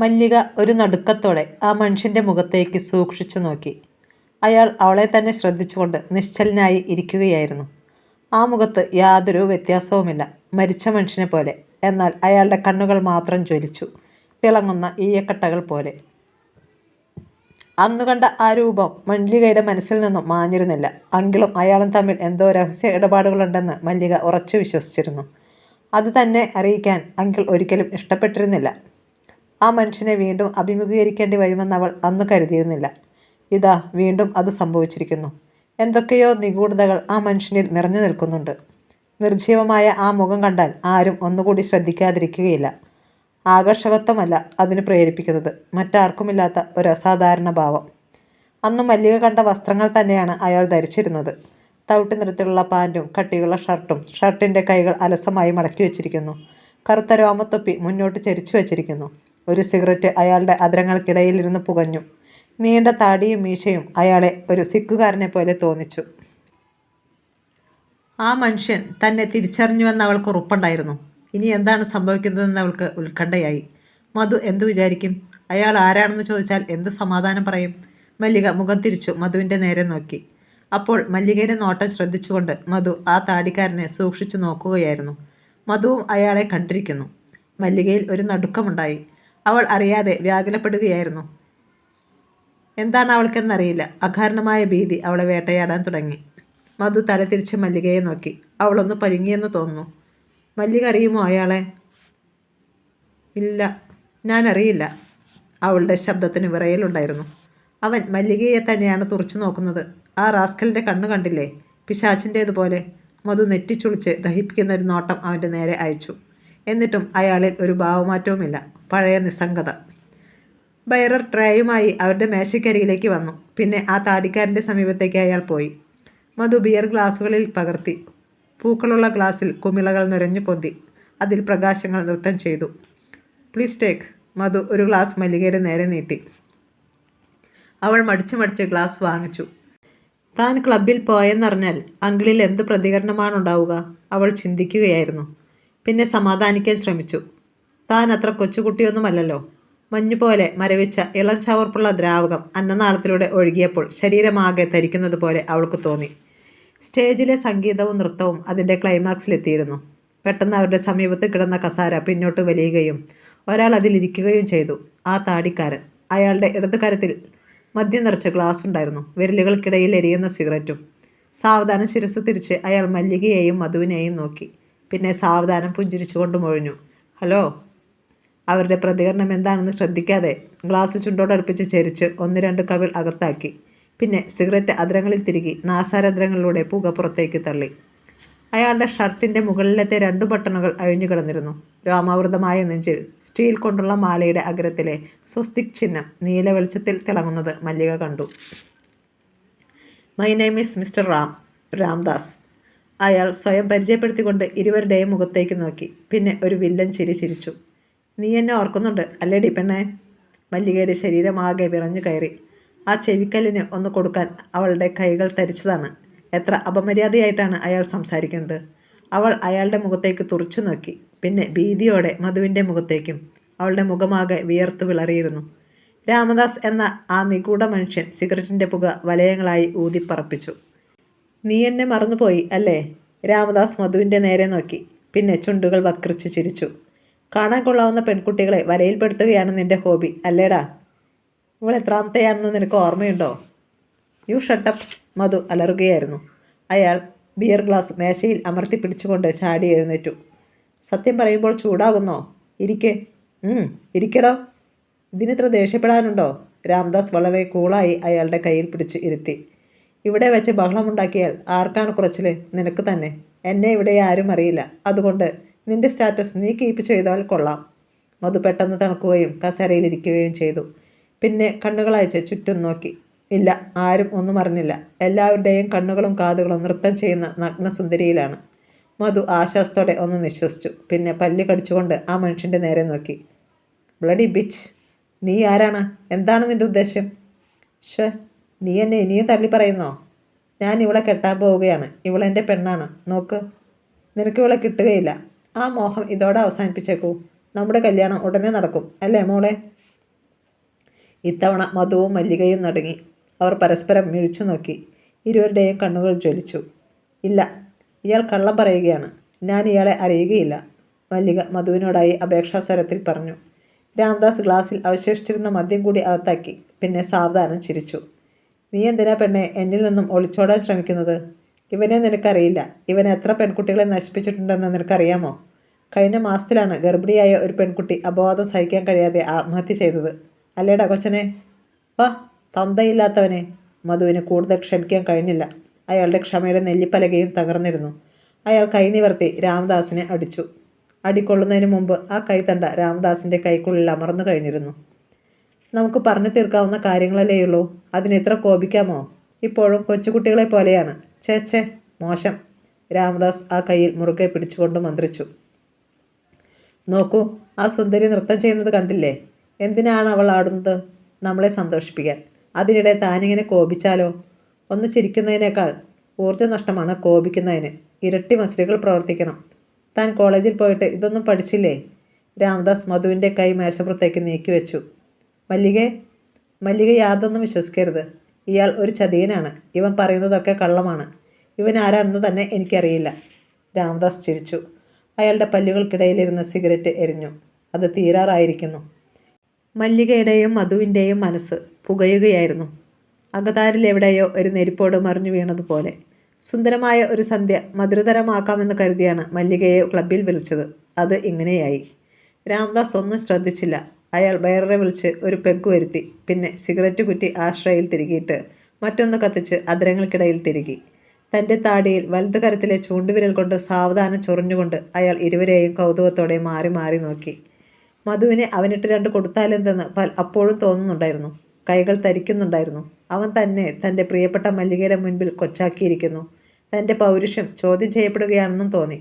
മല്ലിക ഒരു നടുക്കത്തോടെ ആ മനുഷ്യന്റെ മുഖത്തേക്ക് സൂക്ഷിച്ചു നോക്കി. അയാൾ അവളെ തന്നെ ശ്രദ്ധിച്ചുകൊണ്ട് നിശ്ചലനായി ഇരിക്കുകയായിരുന്നു. ആ മുഖത്ത് യാതൊരു വ്യത്യാസവുമില്ല. മരിച്ച മനുഷ്യനെ പോലെ. എന്നാൽ അയാളുടെ കണ്ണുകൾ മാത്രം ജ്വലിച്ചു. തിളങ്ങുന്ന ഈയക്കട്ടകൾ പോലെ. അന്ന് കണ്ട ആ രൂപം മല്ലികയുടെ മനസ്സിൽ നിന്നും മാഞ്ഞിരുന്നില്ല. അങ്കിലും അയാളും തമ്മിൽ എന്തോ രഹസ്യ ഇടപാടുകളുണ്ടെന്ന് മല്ലിക ഉറച്ചു വിശ്വസിച്ചിരുന്നു. അത് തന്നെ അറിയിക്കാൻ അങ്കിൾ ഒരിക്കലും ഇഷ്ടപ്പെട്ടിരുന്നില്ല. ആ മനുഷ്യനെ വീണ്ടും അഭിമുഖീകരിക്കേണ്ടി വരുമെന്ന് അവൾ അന്ന് കരുതിയിരുന്നില്ല. ഇതാ വീണ്ടും അത് സംഭവിച്ചിരിക്കുന്നു. എന്തൊക്കെയോ നിഗൂഢതകൾ ആ മനുഷ്യനിൽ നിറഞ്ഞു നിൽക്കുന്നുണ്ട്. നിർജീവമായ ആ മുഖം കണ്ടാൽ ആരും ഒന്നുകൂടി ശ്രദ്ധിക്കാതിരിക്കുകയില്ല. ആകർഷകത്വമല്ല അതിന് പ്രേരിപ്പിക്കുന്നത്. മറ്റാർക്കുമില്ലാത്ത ഒരു അസാധാരണ ഭാവം. അന്ന് മല്ലിക കണ്ട വസ്ത്രങ്ങൾ തന്നെയാണ് അയാൾ ധരിച്ചിരുന്നത്. തവിട്ട് നിറത്തിലുള്ള പാന്റും കട്ടിയുള്ള ഷർട്ടും ഷർട്ടിന്റെ കൈകൾ അലസമായി മടക്കി വെച്ചിരിക്കുന്നു. കറുത്ത രോമത്തൊപ്പി മുന്നോട്ട് ചരിച്ചു വെച്ചിരിക്കുന്നു. ഒരു സിഗരറ്റ് അയാളുടെ അധരങ്ങൾക്കിടയിലിരുന്ന് പുകഞ്ഞു. നീണ്ട താടിയും മീശയും അയാളെ ഒരു സിക്കുകാരനെ പോലെ തോന്നിച്ചു. ആ മനുഷ്യൻ തന്നെ തിരിച്ചറിഞ്ഞുവെന്ന് അവൾക്ക് ഉറപ്പുണ്ടായിരുന്നു. ഇനി എന്താണ് സംഭവിക്കുന്നതെന്ന് അവൾക്ക് ഉത്കണ്ഠയായി. മധു എന്തു വിചാരിക്കും? അയാൾ ആരാണെന്ന് ചോദിച്ചാൽ എന്തു സമാധാനം പറയും? മല്ലിക മുഖം തിരിച്ചു മധുവിന്റെ നേരെ നോക്കി. അപ്പോൾ മല്ലികയുടെ നോട്ടം ശ്രദ്ധിച്ചുകൊണ്ട് മധു ആ താടിക്കാരനെ സൂക്ഷിച്ചു നോക്കുകയായിരുന്നു. മധുവും അയാളെ കണ്ടിരിക്കുന്നു. മല്ലികയിൽ ഒരു നടുക്കമുണ്ടായി. അവൾ അറിയാതെ വ്യാകുലപ്പെടുകയായിരുന്നു. എന്താണ് അവൾക്കെന്നറിയില്ല. അകാരണമായ ഭീതി അവളെ വേട്ടയാടാൻ തുടങ്ങി. മധു തല തിരിച്ച് മല്ലികയെ നോക്കി. അവളൊന്ന് പരുങ്ങിയെന്ന് തോന്നുന്നു. മല്ലിക അറിയുമോ അയാളെ? ഇല്ല. ഞാൻ അറിയില്ല അവളുടെ ശബ്ദത്തിന് വിറയലുണ്ടായിരുന്നു. അവൻ മല്ലികയെ തന്നെയാണ് തുറച്ചു നോക്കുന്നത്. ആ റാസ്കലിന്റെ കണ്ണ് കണ്ടില്ലേ? പിശാച്ചിന്റേതുപോലെ മധു നെറ്റിച്ചുളിച്ച് ദഹിപ്പിക്കുന്ന ഒരു നോട്ടം അവന്റെ നേരെ അയച്ചു. എന്നിട്ടും അയാളിൽ ഒരു ഭാവമാറ്റവുമില്ല. പഴയ നിസ്സംഗത. ബൈറർ ട്രേയുമായി അവരുടെ മേശയ്ക്കരികിലേക്ക് വന്നു. പിന്നെ ആ താടിക്കാരന്റെ സമീപത്തേക്ക് അയാൾ പോയി. മധു ബിയർ ഗ്ലാസുകളിൽ പകർത്തി. പൂക്കളുള്ള ഗ്ലാസ്സിൽ കുമിളകൾ നിറഞ്ഞു പൊന്തി. അതിൽ പ്രകാശങ്ങൾ നൃത്തം ചെയ്തു. Please take. മധു ഒരു ഗ്ലാസ് മല്ലികയുടെ നേരെ നീട്ടി. അവൾ മടിച്ചു മടിച്ച് ഗ്ലാസ് വാങ്ങിച്ചു. താൻ ക്ലബിൽ പോയെന്നറിഞ്ഞാൽ അങ്കിളിൽ എന്ത് പ്രതികരണമാണുണ്ടാവുക? അവൾ ചിന്തിക്കുകയായിരുന്നു. പിന്നെ സമാധാനിക്കാൻ ശ്രമിച്ചു. താൻ അത്ര കൊച്ചുകുട്ടിയൊന്നുമല്ലല്ലോ. മഞ്ഞുപോലെ മരവിച്ച ഇളം ചവർപ്പുള്ള ദ്രാവകം അന്നനാളത്തിലൂടെ ഒഴുകിയപ്പോൾ ശരീരമാകെ ധരിക്കുന്നത് പോലെ അവൾക്ക് തോന്നി. സ്റ്റേജിലെ സംഗീതവും നൃത്തവും അതിന്റെ ക്ലൈമാക്സിലെത്തിയിരുന്നു. പെട്ടെന്ന് അവരുടെ സമീപത്ത് കിടന്ന കസാര പിന്നോട്ട് വലിയുകയും ഒരാൾ അതിലിരിക്കുകയും ചെയ്തു. ആ താടിക്കാരൻ. അയാളുടെ ഇടതുകരത്തിൽ മദ്യം നിറച്ച ഗ്ലാസ് ഉണ്ടായിരുന്നു വിരലുകൾക്കിടയിൽ എരിയുന്ന സിഗരറ്റും. സാവധാനം ശിരസ് തിരിച്ച് അയാൾ മല്ലികയെയും മധുവിനെയും നോക്കി. പിന്നെ സാവധാനം പുഞ്ചിരിച്ചുകൊണ്ട് മൊഴിഞ്ഞു. ഹലോ അവരുടെ പ്രതികരണം എന്താണെന്ന് ശ്രദ്ധിക്കാതെ ഗ്ലാസ് ചുണ്ടോടടുപ്പിച്ച് ചരിച്ച് ഒന്ന് രണ്ട് കവിൾ അകത്താക്കി. പിന്നെ സിഗരറ്റ് അതിരങ്ങളിൽ തിരികെ നാസാരദ്രങ്ങളിലൂടെ പുക പുറത്തേക്ക് തള്ളി. അയാളുടെ ഷർട്ടിന്റെ മുകളിലത്തെ രണ്ടു ബട്ടണുകൾ അഴിഞ്ഞു കിടന്നിരുന്നു. രോമാവൃതമായ നെഞ്ചിൽ സ്റ്റീൽ കൊണ്ടുള്ള മാലയുടെ അഗ്രത്തിലെ സ്വസ്തിക് ചിഹ്നം നീല വെളിച്ചത്തിൽ തിളങ്ങുന്നത് മല്ലിക കണ്ടു. My name is mister Ram Ramdas. അയാൾ സ്വയം പരിചയപ്പെടുത്തിക്കൊണ്ട് ഇരുവരുടെയും മുഖത്തേക്ക് നോക്കി. പിന്നെ ഒരു വില്ലൻ ചിരി ചിരിച്ചു. നീ എന്നെ ഓർക്കുന്നുണ്ട് അല്ലേടി പെണ്ണേ? മല്ലികയുടെ ശരീരമാകെ വിറഞ്ഞു കയറി. ആ ചെവിക്കല്ലിന് ഒന്ന് കൊടുക്കാൻ അവളുടെ കൈകൾ തരിച്ചതാണ് എത്ര അപമര്യാദയായിട്ടാണ് അയാൾ സംസാരിക്കുന്നത്. അവൾ അയാളുടെ മുഖത്തേക്ക് തുറച്ചു നോക്കി. പിന്നെ ഭീതിയോടെ മധുവിന്റെ മുഖത്തേക്കും അവളുടെ മുഖമാകെ വിയർത്ത് വിളറിയിരുന്നു. രാമദാസ് എന്ന ആ നിഗൂഢ മനുഷ്യൻ സിഗരറ്റിന്റെ പുക വലയങ്ങളായി ഊതിപ്പറപ്പിച്ചു. നീ എന്നെ മറന്നുപോയി അല്ലേ? രാമദാസ് മധുവിന്റെ നേരെ നോക്കി. പിന്നെ ചുണ്ടുകൾ വക്രിച്ച് ചിരിച്ചു. കാണാൻ കൊള്ളാവുന്ന പെൺകുട്ടികളെ വലയിൽപ്പെടുത്തുകയാണ് നിന്റെ ഹോബി അല്ലേടാ? ഇവൾ എത്രാമത്തെയാണെന്ന് നിനക്ക് ഓർമ്മയുണ്ടോ? യു ഷട്ടപ്പ് മധു അലറുകയായിരുന്നു. അയാൾ ബിയർ ഗ്ലാസ് മേശയിൽ അമർത്തി പിടിച്ചുകൊണ്ട് ചാടി എഴുന്നേറ്റു. സത്യം പറയുമ്പോൾ ചൂടാകുന്നോ? ഇരിക്കെ. ഇരിക്കടോ. ഇതിനിത്ര ദേഷ്യപ്പെടാനുണ്ടോ? രാംദാസ് വളരെ കൂളായി അയാളുടെ കയ്യിൽ പിടിച്ച് ഇരുത്തി. ഇവിടെ വെച്ച് ബഹളമുണ്ടാക്കിയാൽ ആർക്കാണ് കുറച്ചിൽ നിനക്ക് തന്നെ. എന്നെ ഇവിടെ ആരും അറിയില്ല. അതുകൊണ്ട് നിന്റെ സ്റ്റാറ്റസ് നീ കീപ്പ് ചെയ്താൽ കൊള്ളാം. മധു പെട്ടെന്ന് തണുക്കുകയും കസേരയിലിരിക്കുകയും ചെയ്തു. പിന്നെ കണ്ണുകളയച്ച് ചുറ്റും നോക്കി. ഇല്ല ആരും ഒന്നും അറിഞ്ഞില്ല. എല്ലാവരുടെയും കണ്ണുകളും കാതുകളും നൃത്തം ചെയ്യുന്ന നഗ്നസുന്ദരിയിലാണ്. മധു ആശ്വാസത്തോടെ ഒന്ന് നിശ്വസിച്ചു. പിന്നെ പല്ല് കടിച്ചുകൊണ്ട് ആ മനുഷ്യന്റെ നേരെ നോക്കി. ബ്ലഡി ബിച്ച് നീ ആരാണ്? എന്താണ് നിന്റെ ഉദ്ദേശം? ഷേ നീ എന്നെ ഇനിയും തള്ളി പറയുന്നോ? ഞാൻ ഇവളെ കെട്ടാൻ പോവുകയാണ്. ഇവളെന്റെ പെണ്ണാണ്. നോക്ക്. നിനക്ക് ഇവളെ കിട്ടുകയില്ല. ആ മോഹം ഇതോടെ അവസാനിപ്പിച്ചേക്കൂ. നമ്മുടെ കല്യാണം ഉടനെ നടക്കും. അല്ലേ മോളെ? ഇത്തവണ മധുവും മല്ലികയും നടുങ്ങി. അവർ പരസ്പരം മിഴിച്ചു നോക്കി. ഇരുവരുടെയും കണ്ണുകൾ ജ്വലിച്ചു. ഇല്ല. ഇയാൾ കള്ളം പറയുകയാണ്. ഞാൻ ഇയാളെ അറിയുകയില്ല. മല്ലിക മധുവിനോടായി അപേക്ഷാസ്വരത്തിൽ പറഞ്ഞു. രാംദാസ് ഗ്ലാസിൽ അവശേഷിച്ചിരുന്ന മദ്യം കൂടി അകത്താക്കി. പിന്നെ സാവധാനം ചിരിച്ചു. നീ എന്തിനാ പെണ്ണെ എന്നിൽ നിന്നും ഒളിച്ചോടാൻ ശ്രമിക്കുന്നത്? ഇവനെ നിനക്കറിയില്ല. ഇവൻ എത്ര പെൺകുട്ടികളെ നശിപ്പിച്ചിട്ടുണ്ടെന്ന് നിനക്കറിയാമോ? കഴിഞ്ഞ മാസത്തിലാണ് ഗർഭിണിയായ ഒരു പെൺകുട്ടി അപവാദം സഹിക്കാൻ കഴിയാതെ ആത്മഹത്യ ചെയ്തത്. അല്ലേടാ കൊച്ചനെ? വാ തന്തയില്ലാത്തവനെ. മധുവിന് കൂടുതൽ ക്ഷമിക്കാൻ കഴിഞ്ഞില്ല. അയാളുടെ ക്ഷമയുടെ നെല്ലിപ്പലകയും തകർന്നിരുന്നു. അയാൾ കൈ നിവർത്തി രാമദാസിനെ അടിച്ചു. അടിക്കൊള്ളുന്നതിന് മുമ്പ് ആ കൈത്തണ്ട രാമദാസിന്റെ കൈക്കുള്ളിൽ അമർന്നു കഴിഞ്ഞിരുന്നു. നമുക്ക് പറഞ്ഞു തീർക്കാവുന്ന കാര്യങ്ങളല്ലേയുള്ളൂ അതിന് അതിനെത്ര കോപിക്കാമോ? ഇപ്പോഴും കൊച്ചുകുട്ടികളെ പോലെയാണ്. ചേ ചേ മോശം. രാമദാസ് ആ കയ്യിൽ മുറുകെ പിടിച്ചുകൊണ്ട് മന്ത്രിച്ചു. നോക്കൂ ആ സുന്ദരി നൃത്തം ചെയ്യുന്നത് കണ്ടില്ലേ? എന്തിനാണ് അവൾ ആടുന്നത്? നമ്മളെ സന്തോഷിപ്പിക്കാൻ. അതിനിടെ താനിങ്ങനെ കോപിച്ചാലോ? ഒന്ന് ചിരിക്കുന്നതിനേക്കാൾ ഊർജ നഷ്ടമാണ് കോപിക്കുന്നതിന്. ഇരട്ടി മസിലുകൾ പ്രവർത്തിക്കണം. താൻ കോളേജിൽ പോയിട്ട് ഇതൊന്നും പഠിച്ചില്ലേ? രാമദാസ് മധുവിന്റെ കൈ മേശപ്പുറത്തേക്ക് നീക്കി വെച്ചു മല്ലികെ മല്ലിക യാതൊന്നും വിശ്വസിക്കരുത്. ഇയാൾ ഒരു ചതിയനാണ്. ഇവൻ പറയുന്നതൊക്കെ കള്ളമാണ്. ഇവൻ ആരാണെന്ന് തന്നെ എനിക്കറിയില്ല. രാമദാസ് ചിരിച്ചു. അയാളുടെ പല്ലുകൾക്കിടയിലിരുന്ന സിഗരറ്റ് എരിഞ്ഞു. അത് തീരാറായിരിക്കുന്നു. മല്ലികയുടെയും മധുവിന്റെയും മനസ്സ് പുകയുകയായിരുന്നു. അകതാരിലെവിടെയോ ഒരു നെരിപ്പോട് മറിഞ്ഞു വീണതുപോലെ. സുന്ദരമായ ഒരു സന്ധ്യ മധുരതരമാക്കാമെന്ന് കരുതിയാണ് മല്ലികയെ ക്ലബിൽ വിളിച്ചത്. അത് ഇങ്ങനെയായി. രാംദാസ് ഒന്നും ശ്രദ്ധിച്ചില്ല. അയാൾ വേറെ വിളിച്ച് ഒരു പെഗ് വരുത്തി പിന്നെ സിഗരറ്റ് കുറ്റി ആശ്രയിൽ തിരികിയിട്ട് മറ്റൊന്ന് കത്തിച്ച് അതിരങ്ങൾക്കിടയിൽ തിരികി. തന്റെ താടിയിൽ വലതു കരത്തിലെ ചൂണ്ടുവിരൽ കൊണ്ട് സാവധാനം ചൊറിഞ്ഞുകൊണ്ട് അയാൾ ഇരുവരെയും കൗതുകത്തോടെ മാറി മാറി നോക്കി. മധുവിനെ അവനിട്ട് രണ്ട് കൊടുത്താലെന്തെന്ന് പൽ അപ്പോഴും തോന്നുന്നുണ്ടായിരുന്നു. കൈകൾ തരിക്കുന്നുണ്ടായിരുന്നു. അവൻ തന്നെ തന്റെ പ്രിയപ്പെട്ട മല്ലികയുടെ മുൻപിൽ കൊച്ചാക്കിയിരിക്കുന്നു. തന്റെ പൗരുഷം ചോദ്യം ചെയ്യപ്പെടുകയാണെന്നും തോന്നി.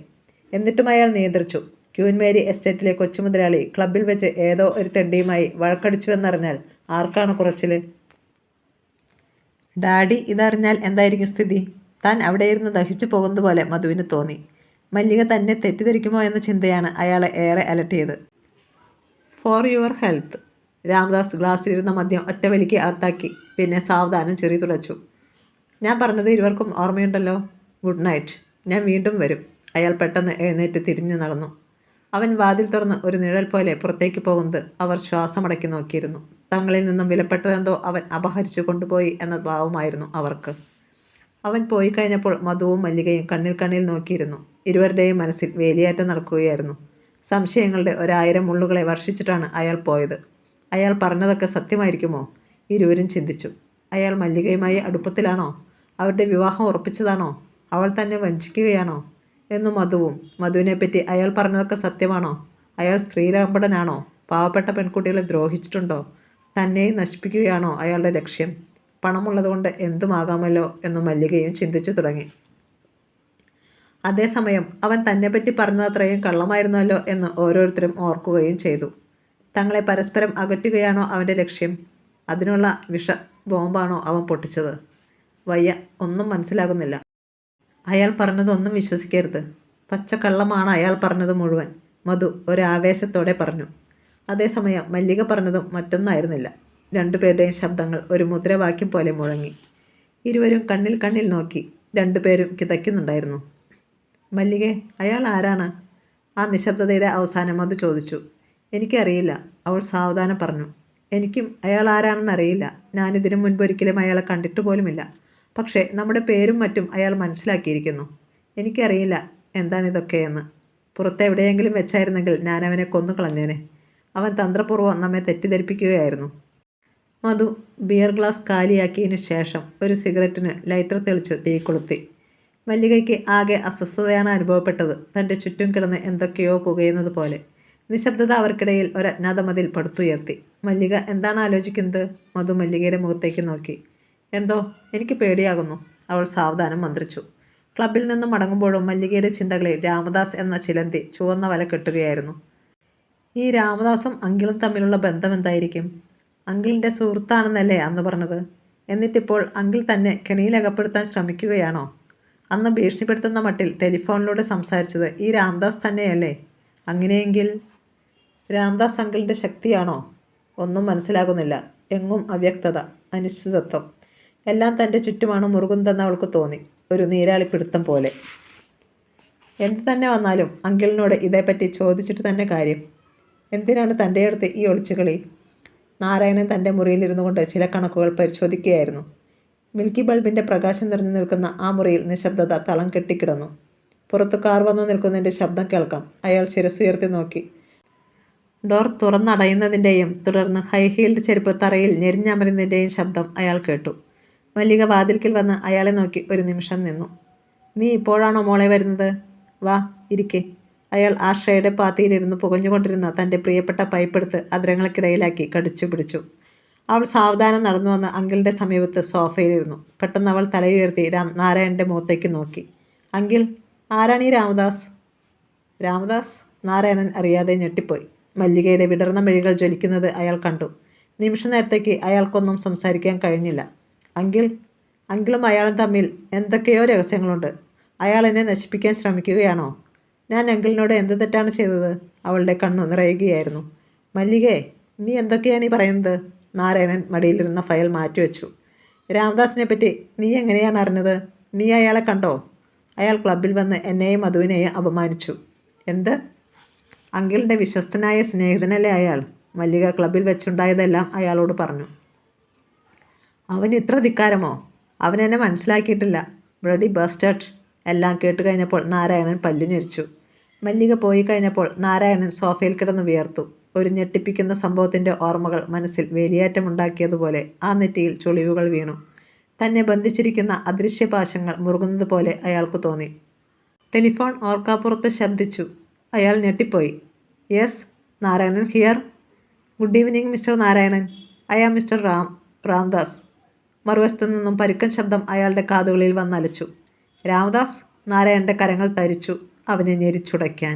എന്നിട്ടും അയാൾ നിയന്ത്രിച്ചു. ക്യൂൻ മേരി എസ്റ്റേറ്റിലെ കൊച്ചുമുതലാളി ക്ലബിൽ വെച്ച് ഏതോ ഒരു തെണ്ടിയുമായി വഴക്കടിച്ചുവെന്നറിഞ്ഞാൽ ആർക്കാണ് കുറച്ചിൽ ഡാഡി ഇതറിഞ്ഞാൽ എന്തായിരിക്കും സ്ഥിതി? താൻ അവിടെയിരുന്ന് ദഹിച്ചു പോകുന്നത് പോലെ മധുവിന് തോന്നി. മല്ലിക തന്നെ തെറ്റിദ്ധരിക്കുമോ എന്ന ചിന്തയാണ് അയാളെ ഏറെ അലട്ടിയത്. For your health. രാമദാസ് ഗ്ലാസ്സിലിരുന്ന മദ്യം ഒറ്റവലിക്ക് അകത്താക്കി പിന്നെ സാവധാനം ചെറി തുടച്ചു. ഞാൻ പറഞ്ഞത് ഇരുവർക്കും ഓർമ്മയുണ്ടല്ലോ. Good night. ഞാൻ വീണ്ടും വരും. അയാൾ പെട്ടെന്ന് എഴുന്നേറ്റ് തിരിഞ്ഞു നടന്നു. അവൻ വാതിൽ തുറന്ന് ഒരു നിഴൽ പോലെ പുറത്തേക്ക് പോകുന്നത് അവർ ശ്വാസമടക്കി നോക്കിയിരുന്നു. തങ്ങളിൽ നിന്നും വിലപ്പെട്ടതെന്തോ അവൻ അപഹരിച്ചു കൊണ്ടുപോയി എന്ന ഭാവമായിരുന്നു അവർക്ക്. അവൻ പോയി കഴിഞ്ഞപ്പോൾ മധുവും മല്ലികയും കണ്ണിൽ കണ്ണിൽ നോക്കിയിരുന്നു. ഇരുവരുടെയും മനസ്സിൽ വേലിയാറ്റം നടക്കുകയായിരുന്നു. സംശയങ്ങളുടെ ഒരായിരം മുള്ളുകളെ വർഷിച്ചിട്ടാണ് അയാൾ പോയത്. അയാൾ പറഞ്ഞതൊക്കെ സത്യമായിരിക്കുമോ? ഇരുവരും ചിന്തിച്ചു. അയാൾ മല്ലികയുമായി അടുപ്പത്തിലാണോ? അവരുടെ വിവാഹം ഉറപ്പിച്ചതാണോ? അവൾ തന്നെ വഞ്ചിക്കുകയാണോ? എന്നു മധുവും. മധുവിനെപ്പറ്റി അയാൾ പറഞ്ഞതൊക്കെ സത്യമാണോ? അയാൾ സ്ത്രീലമ്പടനാണോ പാവപ്പെട്ട പെൺകുട്ടികളെ ദ്രോഹിച്ചിട്ടുണ്ടോ? തന്നെയും നശിപ്പിക്കുകയാണോ അയാളുടെ ലക്ഷ്യം? പണമുള്ളതുകൊണ്ട് എന്തുമാകാമല്ലോ എന്ന് മല്ലികയും ചിന്തിച്ചു തുടങ്ങി. അതേസമയം അവൻ തന്നെപ്പറ്റി പറഞ്ഞതത്രയും കള്ളമായിരുന്നല്ലോ എന്ന് ഓരോരുത്തരും ഓർക്കുകയും ചെയ്തു. തങ്ങളെ പരസ്പരം അകറ്റുകയാണോ അവന്റെ ലക്ഷ്യം? അതിനുള്ള വിഷ ബോംബാണോ അവൻ പൊട്ടിച്ചത്? വയ്യ ഒന്നും മനസ്സിലാകുന്നില്ല. അയാൾ പറഞ്ഞതൊന്നും വിശ്വസിക്കരുത്. പച്ചക്കള്ളമാണ് അയാൾ പറഞ്ഞത് മുഴുവൻ. മധു ഒരാവേശത്തോടെ പറഞ്ഞു. അതേസമയം മല്ലിക പറഞ്ഞതും മറ്റൊന്നായിരുന്നില്ല. രണ്ടുപേരുടെയും ശബ്ദങ്ങൾ ഒരു മുദ്രവാക്യം പോലെ മുഴങ്ങി. ഇരുവരും കണ്ണിൽ കണ്ണിൽ നോക്കി രണ്ടുപേരും കിതയ്ക്കുന്നുണ്ടായിരുന്നു. മല്ലികെ അയാൾ ആരാണ്? ആ നിശബ്ദതയുടെ അവസാനം അത് ചോദിച്ചു. എനിക്കറിയില്ല. അവൾ സാവധാനം പറഞ്ഞു. എനിക്കും അയാൾ ആരാണെന്നറിയില്ല. ഞാനിതിനു മുൻപൊരിക്കലും അയാളെ കണ്ടിട്ട് പോലുമില്ല പക്ഷേ നമ്മുടെ പേരും മറ്റും അയാൾ മനസ്സിലാക്കിയിരിക്കുന്നു. എനിക്കറിയില്ല എന്താണിതൊക്കെയെന്ന്. പുറത്തെവിടെയെങ്കിലും വെച്ചായിരുന്നെങ്കിൽ ഞാൻ അവനെ കൊന്നു കളഞ്ഞേനെ അവൻ തന്ത്രപൂർവം നമ്മെ തെറ്റിദ്ധരിപ്പിക്കുകയായിരുന്നു. മധു ബിയർ ഗ്ലാസ് കാലിയാക്കിയതിനു ശേഷം ഒരു സിഗരറ്റിന് ലൈറ്റർ തെളിച്ചു തീ കൊളുത്തി. മല്ലികയ്ക്ക് ആകെ അസ്വസ്ഥതയാണ് അനുഭവപ്പെട്ടത്. തന്റെ ചുറ്റും കിടന്ന് എന്തൊക്കെയോ പുകയുന്നത് പോലെ. നിശബ്ദത അവർക്കിടയിൽ ഒരു മതിൽ പടുത്തുയർത്തി. മല്ലിക എന്താണ് ആലോചിക്കുന്നത്? മധു മല്ലികയുടെ മുഖത്തേക്ക് നോക്കി. എന്തോ? എനിക്ക് പേടിയാകുന്നു. അവൾ സാവധാനം മന്ത്രിച്ചു. ക്ലബിൽ നിന്ന് മടങ്ങുമ്പോഴും മല്ലികയുടെ ചിന്തകളിൽ രാമദാസ് എന്ന ചിലന്തി ചുവന്ന വല കെട്ടുകയായിരുന്നു. ഈ രാമദാസും അങ്കിളും തമ്മിലുള്ള ബന്ധം എന്തായിരിക്കും? അങ്കിളിന്റെ സുഹൃത്താണെന്നല്ലേ അന്ന് പറഞ്ഞത്? എന്നിട്ടിപ്പോൾ അങ്കിൾ തന്നെ കെണിയിലകപ്പെടുത്താൻ ശ്രമിക്കുകയാണോ? അന്ന് ഭീഷണിപ്പെടുത്തുന്ന മട്ടിൽ ടെലിഫോണിലൂടെ സംസാരിച്ചത് ഈ രാംദാസ് തന്നെയല്ലേ? അങ്ങനെയെങ്കിൽ രാംദാസ് അങ്കിളിന്റെ ശക്തിയാണോ? ഒന്നും മനസ്സിലാകുന്നില്ല. എങ്ങും അവ്യക്തത അനിശ്ചിതത്വം. എല്ലാം തന്റെ ചുറ്റുമാണ് മുറുകുന്നതെന്ന് അവൾക്ക് തോന്നി. ഒരു നീരാളിപ്പിടുത്തം പോലെ. എന്ത് തന്നെ വന്നാലും അങ്കിളിനോട് ഇതേപ്പറ്റി ചോദിച്ചിട്ട് തന്നെ കാര്യം. എന്തിനാണ് തന്റെ അടുത്ത് ഈ ഒളിച്ചുകളി നാരായണൻ തന്റെ മുറിയിലിരുന്നു കൊണ്ട് ചില കണക്കുകൾ പരിശോധിക്കുകയായിരുന്നു. മിൽക്കി ബൾബിന്റെ പ്രകാശം നിറഞ്ഞു നിൽക്കുന്ന ആ മുറിയിൽ നിശബ്ദത തളം കെട്ടിക്കിടന്നു. പുറത്ത് കാർ വന്നു നിൽക്കുന്നതിന്റെ ശബ്ദം കേൾക്കാം. അയാൾ ശിരസുയർത്തി നോക്കി. ഡോർ തുറന്നടയുന്നതിന്റെയും തുടർന്ന് ഹൈ ഹീൽഡ് ചെരുപ്പ് തറയിൽ ഞെരിഞ്ഞമരുന്നതിന്റെയും ശബ്ദം അയാൾ കേട്ടു. മല്ലിക വാതിൽക്കൽ വന്ന് അയാളെ നോക്കി ഒരു നിമിഷം നിന്നു. നീ ഇപ്പോഴാണോ മോളെ വരുന്നത്? വാ ഇരിക്കേ. അയാൾ ആശ്രയുടെ പാത്തിയിലിരുന്ന് പുകഞ്ഞുകൊണ്ടിരുന്ന തന്റെ പ്രിയപ്പെട്ട പൈപ്പെടുത്ത് അദ്രങ്ങൾക്കിടയിലാക്കി കടിച്ചു പിടിച്ചു. അവൾ സാവധാനം നടന്നു വന്ന് അങ്കിളിന്റെ സമീപത്ത് സോഫയിലിരുന്നു. പെട്ടെന്ന് അവൾ തലയുയർത്തി രാം നാരായണന്റെ മുഖത്തേക്ക് നോക്കി. അങ്കിൾ ആരാണ് ഈ രാമദാസ്? രാമദാസ്? നാരായണൻ അറിയാതെ ഞെട്ടിപ്പോയി. മല്ലികയുടെ വിടർന്ന മെഴികൾ ജ്വലിക്കുന്നത് അയാൾ കണ്ടു. നിമിഷ നേരത്തേക്ക് അയാൾക്കൊന്നും സംസാരിക്കാൻ കഴിഞ്ഞില്ല. അങ്കിൾ അങ്കിളും അയാളും തമ്മിൽ എന്തൊക്കെയോ രഹസ്യങ്ങളുണ്ട്. അയാൾ എന്നെ നശിപ്പിക്കാൻ ശ്രമിക്കുകയാണോ? ഞാൻ അങ്കിളിനോട് എന്ത് തെറ്റാണ് ചെയ്തത്? അവളുടെ കണ്ണു നിറയുകയായിരുന്നു. മല്ലികേ നീ എന്തൊക്കെയാണ് ഈ പറയുന്നത്? നാരായണൻ മടിയിലിരുന്ന ഫയൽ മാറ്റിവെച്ചു. രാമദാസിനെ പറ്റി നീ എങ്ങനെയാണ് അറിഞ്ഞത്? നീ അയാളെ കണ്ടോ? അയാൾ ക്ലബിൽ വന്ന് എന്നെയും മധുവിനെയും അപമാനിച്ചു. എന്ത്? അങ്കിളിന്റെ വിശ്വസ്തനായ സ്നേഹിതനല്ലേ അയാൾ? മല്ലിക ക്ലബിൽ വെച്ചുണ്ടായതെല്ലാം അയാളോട് പറഞ്ഞു. അവൻ ഇത്ര ധിക്കാരമോ? അവൻ എന്നെ മനസ്സിലാക്കിയിട്ടില്ല. ബ്ലഡി ബസ്റ്റഡ് എല്ലാം കേട്ട് കഴിഞ്ഞപ്പോൾ നാരായണൻ പല്ലു ഞെരിച്ചു. മല്ലിക പോയി കഴിഞ്ഞപ്പോൾ നാരായണൻ സോഫയിൽ കിടന്ന് വിയർത്തു. ഒരു ഞെട്ടിപ്പിക്കുന്ന സംഭവത്തിന്റെ ഓർമ്മകൾ മനസ്സിൽ വേലിയേറ്റമുണ്ടാക്കിയതുപോലെ ആ നെറ്റിയിൽ ചുളിവുകൾ വീണു. തന്നെ ബന്ധിച്ചിരിക്കുന്ന അദൃശ്യപാശങ്ങൾ മുറുകുന്നത് പോലെ അയാൾക്ക് തോന്നി. ടെലിഫോൺ ഓർക്കാപ്പുറത്ത് ശബ്ദിച്ചു. അയാൾ ഞെട്ടിപ്പോയി. Yes Narayanan here good evening mister Narayanan. I am mister Ram Ramdas മറുവശത്തു നിന്നും പരുക്കൻ ശബ്ദം അയാളുടെ കാതുകളിൽ വന്നലച്ചു. രാമദാസ് നാരായണന്റെ കരങ്ങൾ തരിച്ചു അവനെ ഞെരിച്ചുടയ്ക്കാൻ.